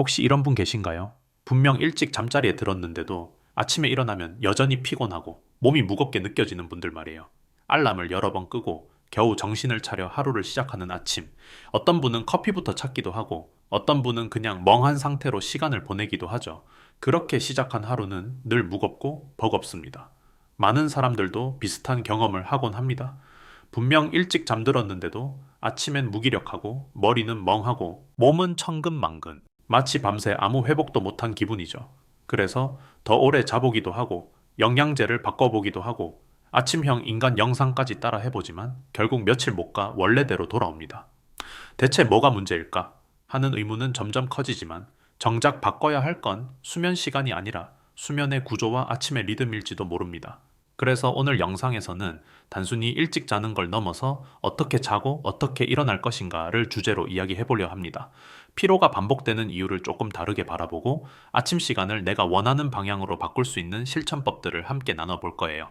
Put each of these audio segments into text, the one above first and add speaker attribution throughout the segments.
Speaker 1: 혹시 이런 분 계신가요? 분명 일찍 잠자리에 들었는데도 아침에 일어나면 여전히 피곤하고 몸이 무겁게 느껴지는 분들 말이에요. 알람을 여러 번 끄고 겨우 정신을 차려 하루를 시작하는 아침. 어떤 분은 커피부터 찾기도 하고 어떤 분은 그냥 멍한 상태로 시간을 보내기도 하죠. 그렇게 시작한 하루는 늘 무겁고 버겁습니다. 많은 사람들도 비슷한 경험을 하곤 합니다. 분명 일찍 잠들었는데도 아침엔 무기력하고 머리는 멍하고 몸은 천근만근. 마치 밤새 아무 회복도 못한 기분이죠. 그래서 더 오래 자보기도 하고 영양제를 바꿔보기도 하고 아침형 인간 영상까지 따라 해보지만 결국 며칠 못 가 원래대로 돌아옵니다. 대체 뭐가 문제일까 하는 의문은 점점 커지지만 정작 바꿔야 할 건 수면 시간이 아니라 수면의 구조와 아침의 리듬일지도 모릅니다. 그래서 오늘 영상에서는 단순히 일찍 자는 걸 넘어서 어떻게 자고 어떻게 일어날 것인가를 주제로 이야기해 보려 합니다. 피로가 반복되는 이유를 조금 다르게 바라보고 아침 시간을 내가 원하는 방향으로 바꿀 수 있는 실천법들을 함께 나눠볼 거예요.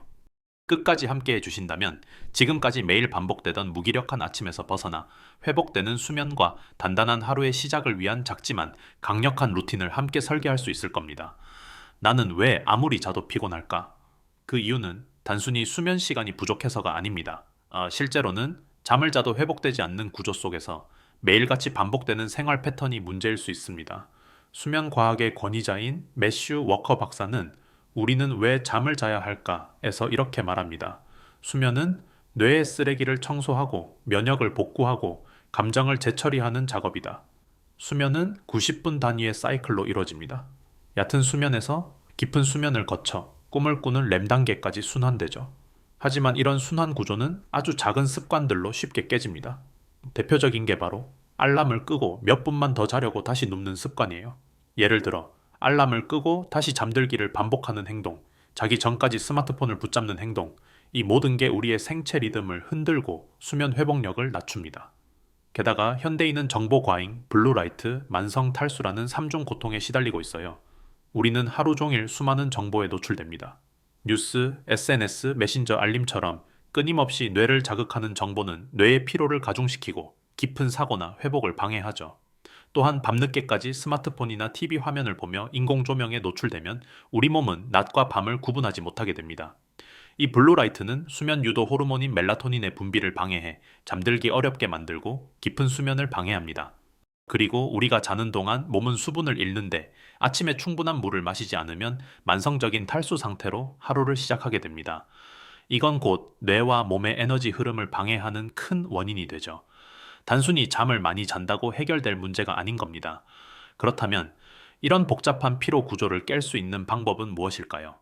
Speaker 1: 끝까지 함께 해주신다면 지금까지 매일 반복되던 무기력한 아침에서 벗어나 회복되는 수면과 단단한 하루의 시작을 위한 작지만 강력한 루틴을 함께 설계할 수 있을 겁니다. 나는 왜 아무리 자도 피곤할까? 그 이유는 단순히 수면 시간이 부족해서가 아닙니다. 어, 실제로는 잠을 자도 회복되지 않는 구조 속에서 매일같이 반복되는 생활 패턴이 문제일 수 있습니다. 수면 과학의 권위자인 매슈 워커 박사는 우리는 왜 잠을 자야 할까?에서 이렇게 말합니다. 수면은 뇌의 쓰레기를 청소하고 면역을 복구하고 감정을 재처리하는 작업이다. 수면은 90분 단위의 사이클로 이루어집니다. 얕은 수면에서 깊은 수면을 거쳐 꿈을 꾸는 렘 단계까지 순환되죠. 하지만 이런 순환 구조는 아주 작은 습관들로 쉽게 깨집니다. 대표적인 게 바로 알람을 끄고 몇 분만 더 자려고 다시 눕는 습관이에요. 예를 들어 알람을 끄고 다시 잠들기를 반복하는 행동, 자기 전까지 스마트폰을 붙잡는 행동, 이 모든 게 우리의 생체 리듬을 흔들고 수면 회복력을 낮춥니다. 게다가 현대인은 정보 과잉, 블루라이트, 만성 탈수라는 3중 고통에 시달리고 있어요. 우리는 하루 종일 수많은 정보에 노출됩니다. 뉴스, SNS, 메신저 알림처럼 끊임없이 뇌를 자극하는 정보는 뇌의 피로를 가중시키고 깊은 사고나 회복을 방해하죠. 또한 밤늦게까지 스마트폰이나 TV 화면을 보며 인공 조명에 노출되면 우리 몸은 낮과 밤을 구분하지 못하게 됩니다. 이 블루라이트는 수면 유도 호르몬인 멜라토닌의 분비를 방해해 잠들기 어렵게 만들고 깊은 수면을 방해합니다. 그리고 우리가 자는 동안 몸은 수분을 잃는데 아침에 충분한 물을 마시지 않으면 만성적인 탈수 상태로 하루를 시작하게 됩니다. 이건 곧 뇌와 몸의 에너지 흐름을 방해하는 큰 원인이 되죠. 단순히 잠을 많이 잔다고 해결될 문제가 아닌 겁니다. 그렇다면 이런 복잡한 피로 구조를 깰 수 있는 방법은 무엇일까요?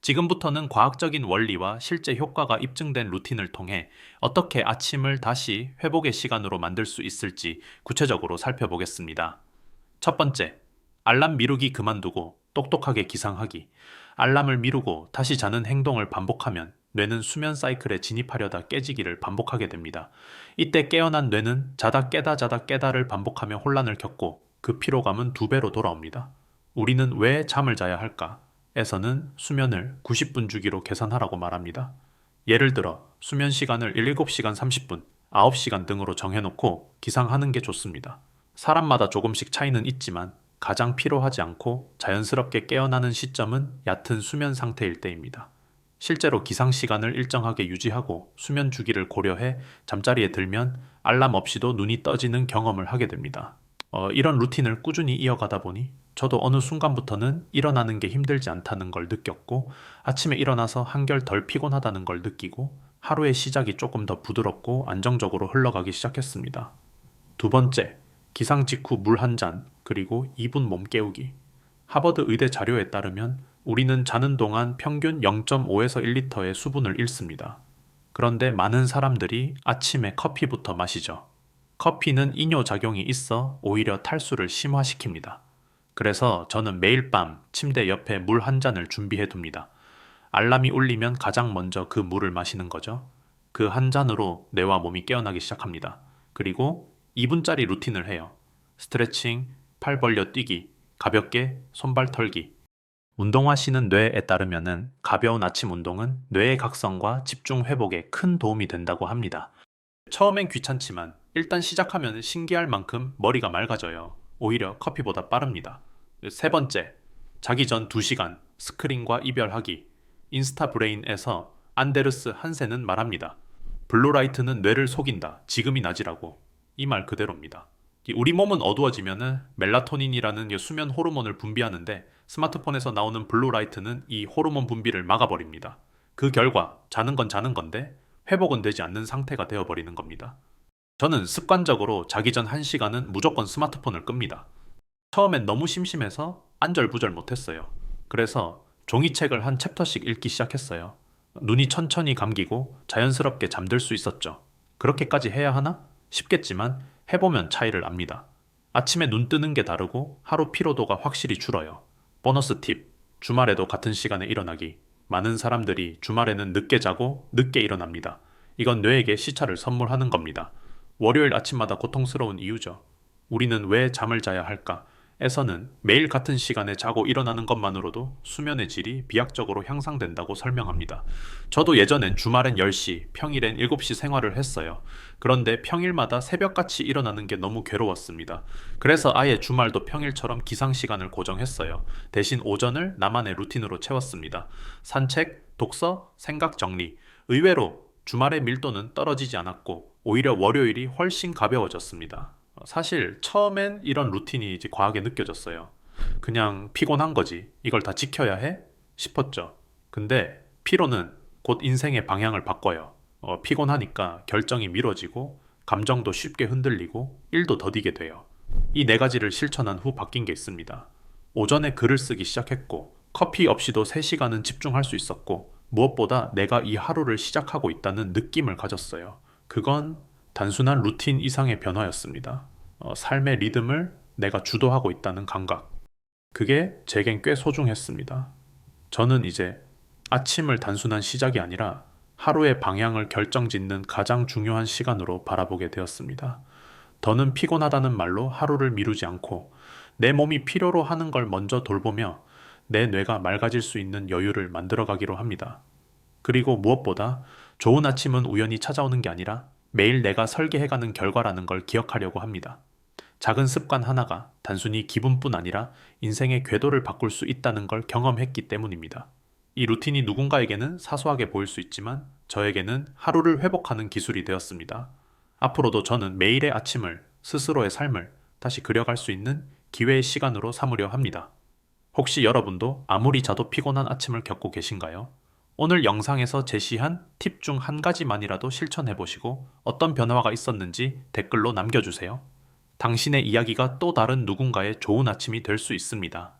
Speaker 1: 지금부터는 과학적인 원리와 실제 효과가 입증된 루틴을 통해 어떻게 아침을 다시 회복의 시간으로 만들 수 있을지 구체적으로 살펴보겠습니다. 첫 번째, 알람 미루기 그만두고 똑똑하게 기상하기. 알람을 미루고 다시 자는 행동을 반복하면 뇌는 수면 사이클에 진입하려다 깨지기를 반복하게 됩니다. 이때 깨어난 뇌는 자다 깨다 자다 깨다를 반복하며 혼란을 겪고 그 피로감은 두 배로 돌아옵니다. 우리는 왜 잠을 자야 할까? 에서는 수면을 90분 주기로 계산하라고 말합니다. 예를 들어 수면 시간을 7시간 30분, 9시간 등으로 정해놓고 기상하는 게 좋습니다. 사람마다 조금씩 차이는 있지만 가장 피로하지 않고 자연스럽게 깨어나는 시점은 얕은 수면 상태일 때입니다. 실제로 기상 시간을 일정하게 유지하고 수면 주기를 고려해 잠자리에 들면 알람 없이도 눈이 떠지는 경험을 하게 됩니다. 어, 이런 루틴을 꾸준히 이어가다 보니 저도 어느 순간부터는 일어나는 게 힘들지 않다는 걸 느꼈고 아침에 일어나서 한결 덜 피곤하다는 걸 느끼고 하루의 시작이 조금 더 부드럽고 안정적으로 흘러가기 시작했습니다. 두 번째, 기상 직후 물 한 잔, 그리고 2분 몸 깨우기. 하버드 의대 자료에 따르면 우리는 자는 동안 평균 0.5에서 1리터의 수분을 잃습니다. 그런데 많은 사람들이 아침에 커피부터 마시죠. 커피는 이뇨 작용이 있어 오히려 탈수를 심화시킵니다. 그래서 저는 매일 밤 침대 옆에 물 한 잔을 준비해 둡니다. 알람이 울리면 가장 먼저 그 물을 마시는 거죠. 그 한 잔으로 뇌와 몸이 깨어나기 시작합니다. 그리고 2분짜리 루틴을 해요. 스트레칭, 팔 벌려 뛰기, 가볍게 손발 털기. 운동하시는 뇌에 따르면은 가벼운 아침 운동은 뇌의 각성과 집중 회복에 큰 도움이 된다고 합니다. 처음엔 귀찮지만 일단 시작하면 신기할 만큼 머리가 맑아져요. 오히려 커피보다 빠릅니다. 세 번째, 자기 전 2시간 스크린과 이별하기. 인스타 브레인에서 안데르스 한세는 말합니다. 블루라이트는 뇌를 속인다. 지금이 낮이라고. 이 말 그대로입니다. 이 우리 몸은 어두워지면은 멜라토닌이라는 이 수면 호르몬을 분비하는데 스마트폰에서 나오는 블루라이트는 이 호르몬 분비를 막아버립니다. 그 결과 자는 건 자는 건데 회복은 되지 않는 상태가 되어버리는 겁니다. 저는 습관적으로 자기 전 1시간은 무조건 스마트폰을 끕니다. 처음엔 너무 심심해서 안절부절 못했어요. 그래서 종이책을 한 챕터씩 읽기 시작했어요. 눈이 천천히 감기고 자연스럽게 잠들 수 있었죠. 그렇게까지 해야 하나? 쉽겠지만 해보면 차이를 압니다. 아침에 눈 뜨는 게 다르고 하루 피로도가 확실히 줄어요. 보너스 팁. 주말에도 같은 시간에 일어나기. 많은 사람들이 주말에는 늦게 자고 늦게 일어납니다. 이건 뇌에게 시차를 선물하는 겁니다. 월요일 아침마다 고통스러운 이유죠. 우리는 왜 잠을 자야 할까? 에서는 매일 같은 시간에 자고 일어나는 것만으로도 수면의 질이 비약적으로 향상된다고 설명합니다. 저도 예전엔 주말엔 10시, 평일엔 7시 생활을 했어요. 그런데 평일마다 새벽같이 일어나는 게 너무 괴로웠습니다. 그래서 아예 주말도 평일처럼 기상 시간을 고정했어요. 대신 오전을 나만의 루틴으로 채웠습니다. 산책, 독서, 생각 정리. 의외로 주말의 밀도는 떨어지지 않았고 오히려 월요일이 훨씬 가벼워졌습니다. 사실 처음엔 이런 루틴이 이제 과하게 느껴졌어요. 그냥 피곤한 거지. 이걸 다 지켜야 해? 싶었죠. 근데 피로는 곧 인생의 방향을 바꿔요. 어, 피곤하니까 결정이 미뤄지고 감정도 쉽게 흔들리고 일도 더디게 돼요. 이 네 가지를 실천한 후 바뀐 게 있습니다. 오전에 글을 쓰기 시작했고 커피 없이도 3시간은 집중할 수 있었고 무엇보다 내가 이 하루를 시작하고 있다는 느낌을 가졌어요. 그건 단순한 루틴 이상의 변화였습니다. 어, 삶의 리듬을 내가 주도하고 있다는 감각. 그게 제겐 꽤 소중했습니다. 저는 이제 아침을 단순한 시작이 아니라 하루의 방향을 결정 짓는 가장 중요한 시간으로 바라보게 되었습니다. 더는 피곤하다는 말로 하루를 미루지 않고 내 몸이 필요로 하는 걸 먼저 돌보며 내 뇌가 맑아질 수 있는 여유를 만들어가기로 합니다. 그리고 무엇보다 좋은 아침은 우연히 찾아오는 게 아니라 매일 내가 설계해가는 결과라는 걸 기억하려고 합니다. 작은 습관 하나가 단순히 기분뿐 아니라 인생의 궤도를 바꿀 수 있다는 걸 경험했기 때문입니다. 이 루틴이 누군가에게는 사소하게 보일 수 있지만 저에게는 하루를 회복하는 기술이 되었습니다. 앞으로도 저는 매일의 아침을 스스로의 삶을 다시 그려갈 수 있는 기회의 시간으로 삼으려 합니다. 혹시 여러분도 아무리 자도 피곤한 아침을 겪고 계신가요? 오늘 영상에서 제시한 팁 중 한 가지만이라도 실천해 보시고 어떤 변화가 있었는지 댓글로 남겨주세요. 당신의 이야기가 또 다른 누군가의 좋은 아침이 될 수 있습니다.